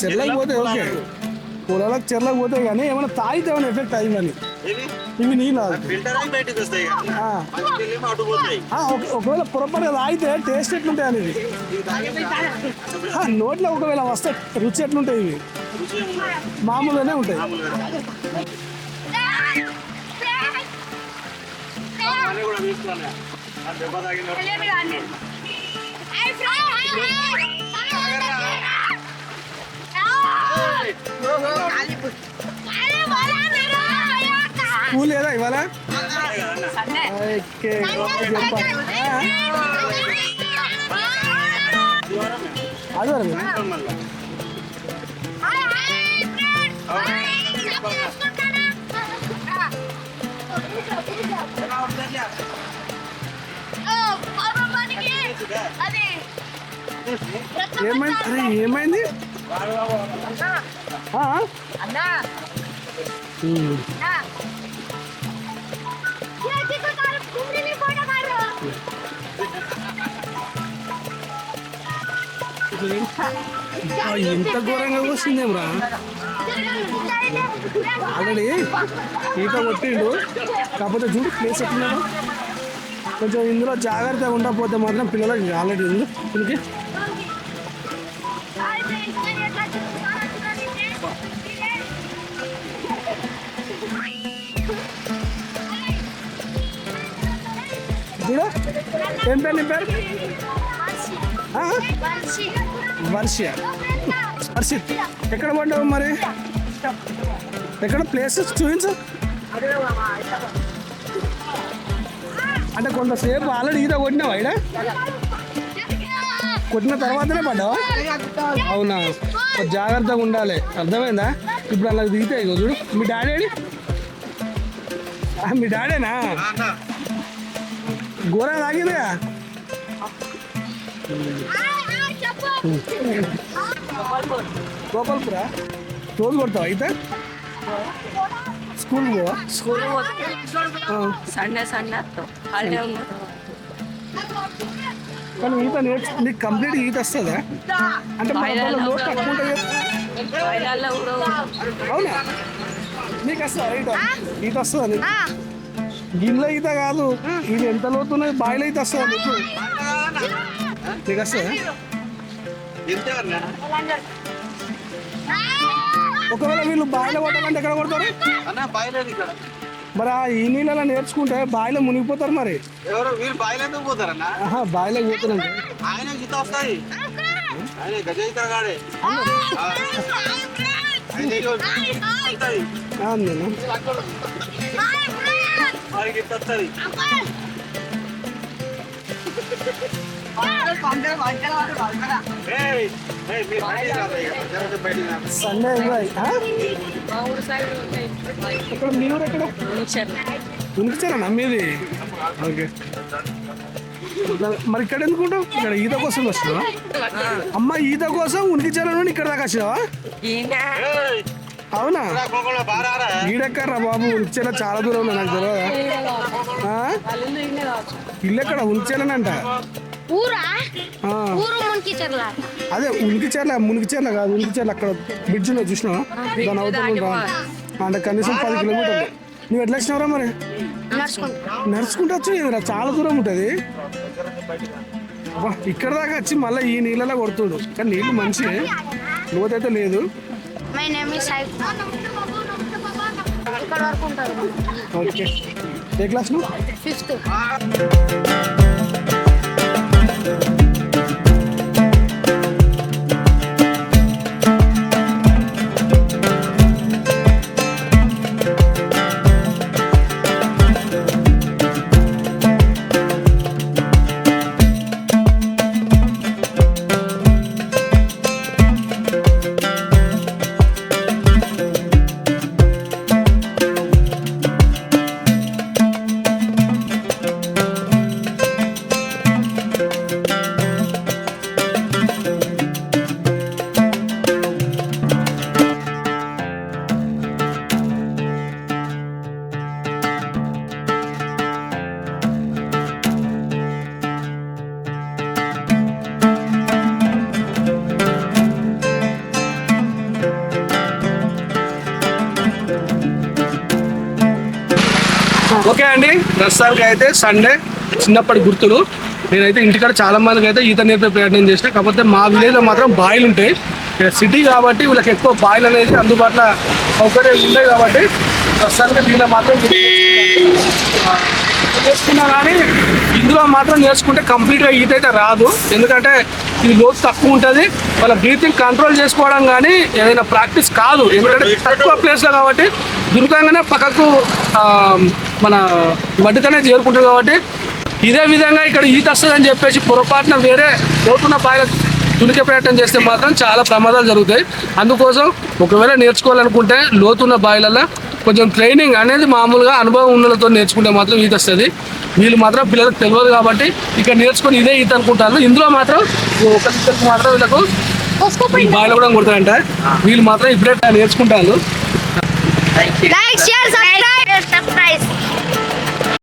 చెర్లకు పోతే ఓకే. పొలాలకు చెర్లకు పోతే కానీ ఏమైనా తాగితే ఏమైనా ఎఫెక్ట్ అయ్యిందని ఇవి నీళ్ళు ఒకవేళ పొరపాటుగా తాగితే టేస్ట్ ఎట్లుంటాయి అనేది. నోట్లో ఒకవేళ వస్తే రుచి ఎట్లుంటాయి ఇవి. మామూలుగానే ఉంటాయి. దెబ్బ తాగిన స్కూల్ లేదా ఇవాళ? ఆదివారం. ఏమైంది? అరే ఏమైంది? ఇంత ఘోరంగా వస్తుందేం రా ఆల్రెడీ ఈత కొట్టిండు. కాకపోతే చూడు ప్లేస్ ఎట్లున్నాడు కొంచెం ఇందులో జాగ్రత్తగా ఉండకపోతే మాత్రం పిల్లలకి ఆల్రెడీ ఉంది దీనికి ఏం పేరు నీ పేరు? వర్షియా. వర్షిత్. ఎక్కడ పడ్డావు మరి? ఎక్కడ ప్లేసెస్ చూపించు. అంటే కొంతసేపు ఆల్రెడీ ఈత కొట్టినావా ఇక్కడ కొట్టిన తర్వాతనే పడ్డావా? అవునా. జాగ్రత్తగా ఉండాలి. అర్థమైందా? ఇప్పుడు అలా దిగితే ఇగో చూడు. మీ డాడీ మీ డాడేనా? గోరా తాగిందిగా? గోపాల్పురా? రోజు కొడతావా అయితే స్కూల్ పోవా స్కూల్ ఆ. సండే సండే హాలిడే ఉంది కానీ ఈత నేర్చు నీకు కంప్లీట్ ఈత వస్తుందా? అంటే తక్కువ ఉంటుంది అవునా? నీకు వస్తుందా ఈత ఈత వస్తుందా నీకు? గిన్నెలో ఈత కాదు. ఇది ఎంత లోతున్నది? బాయిలో ఈత వస్తుందా నీకు? నీకు వస్తుందా? ఒకవేళ వీళ్ళు బాయిలో కొట్టాలంటే ఎక్కడ కొడతారు అన్న బాయిలేదు ఇక్కడ మరి ఆ ఈ నీళ్ళలో నేర్చుకుంటే బాయిలో మునిగిపోతారు మరి. ఎవరు? వీళ్ళు బాయిలు పోతారన్న? ఆహా బాయిలో పోతున్నాంటే ఆయన గీత వస్తాయి. ఆయన గజ ఈత గాడే ఆయన ఇగో వస్తాయి. నేను వారికి ఇంత వస్తుంది సండే? మా ఊరు ఉంటాయి ఎక్కడ మీ ఊరు ఎక్కడ ఉంచారు ఉనికిచారా నమ్మేది ఓకే మరి ఇక్కడ ఎందుకుంటావు ఇక్కడ ఈత కోసం వస్తున్నావా అమ్మ ఈత కోసం ఉనికిచారని ఇక్కడ దాకా వచ్చినావా అవునా రా, కోకోలో బారారా. ఈడెక్కడ్రా బాబు ఉనికిచేలా చాలా దూరం నాకు తెలియదా ఇల్లు ఎక్కడ ఉనికిచేలనంట ఊరా ఆ, ఊరు మునికి చెర్ల. అదే ఉనికిచేర్ల మునికిచేర్ల కాదు ఉనికిచేర్ల అక్కడ బ్రిడ్జ్ ఉన్నది చూసినావా? దాని అవతల అంటే కనీసం పది కిలోమీటర్లు. నువ్వు ఎట్లా వచ్చినావురా మరి? నడుచుకుంటా. నడుచుకుంటూ వచ్చి చాలా దూరం ఉంటుంది. అబ్బా, ఇక్కడ దాకా వచ్చి మళ్ళీ ఈ నీళ్ళలో కొడుతుడు. కానీ నీళ్ళు మంచి లోతైతే లేదు. మై నేమ్ ఇస్ సాయి ఇక్కడ వరకు ఉంటుంది ఓకే. ఏ క్లాస్ నువ్వు? ఫిఫ్త్ ఓకే అండి. ప్రస్తుతానికి అయితే సండే చిన్నప్పటి గుర్తులు. నేనైతే ఇంటికాడ చాలా మందికి అయితే ఈత నేర్పే ప్రయత్నం చేసిన. కాకపోతే మా విలేజ్లో మాత్రం బాయిలు ఉంటాయి. ఇక్కడ సిటీ కాబట్టి వీళ్ళకి ఎక్కువ బాయిలు అనేది అందుబాటులో సౌకర్యాలు ఉన్నాయి కాబట్టి ప్రస్తుతానికి దీనిలో మాత్రం నేర్చుకున్నా కానీ ఇందులో మాత్రం నేర్చుకుంటే కంప్లీట్గా ఈత అయితే రాదు. ఎందుకంటే ఇది లోతు తక్కువ ఉంటుంది. వాళ్ళ బ్రీతింగ్ కంట్రోల్ చేసుకోవడం కానీ ఏదైనా ప్రాక్టీస్ కాదు. ఎందుకంటే తక్కువ ప్లేస్లో కాబట్టి దుర్గంగానే పక్కకు మన వడ్డుకనే చేరుకుంటుంది కాబట్టి ఇదే విధంగా ఇక్కడ ఈత వస్తుందని చెప్పేసి పొరపాటున వేరే లోతున్న బాయిల తునికే ప్రయత్నం చేస్తే మాత్రం చాలా ప్రమాదాలు జరుగుతాయి. అందుకోసం ఒకవేళ నేర్చుకోవాలనుకుంటే లోతున్న బావిలలో కొంచెం ట్రైనింగ్ అనేది మామూలుగా అనుభవం ఉన్నలతో నేర్చుకుంటే మాత్రం ఈత వస్తుంది. వీళ్ళు మాత్రం పిల్లలకు తెలియదు కాబట్టి ఇక్కడ నేర్చుకొని ఇదే ఈత అనుకుంటారు. ఇందులో మాత్రం ఒక ఇద్దరికి మాత్రం వీళ్ళకు బాయిలో కూడా కొడతారంట. వీళ్ళు మాత్రం ఇప్పుడే నేర్చుకుంటారు.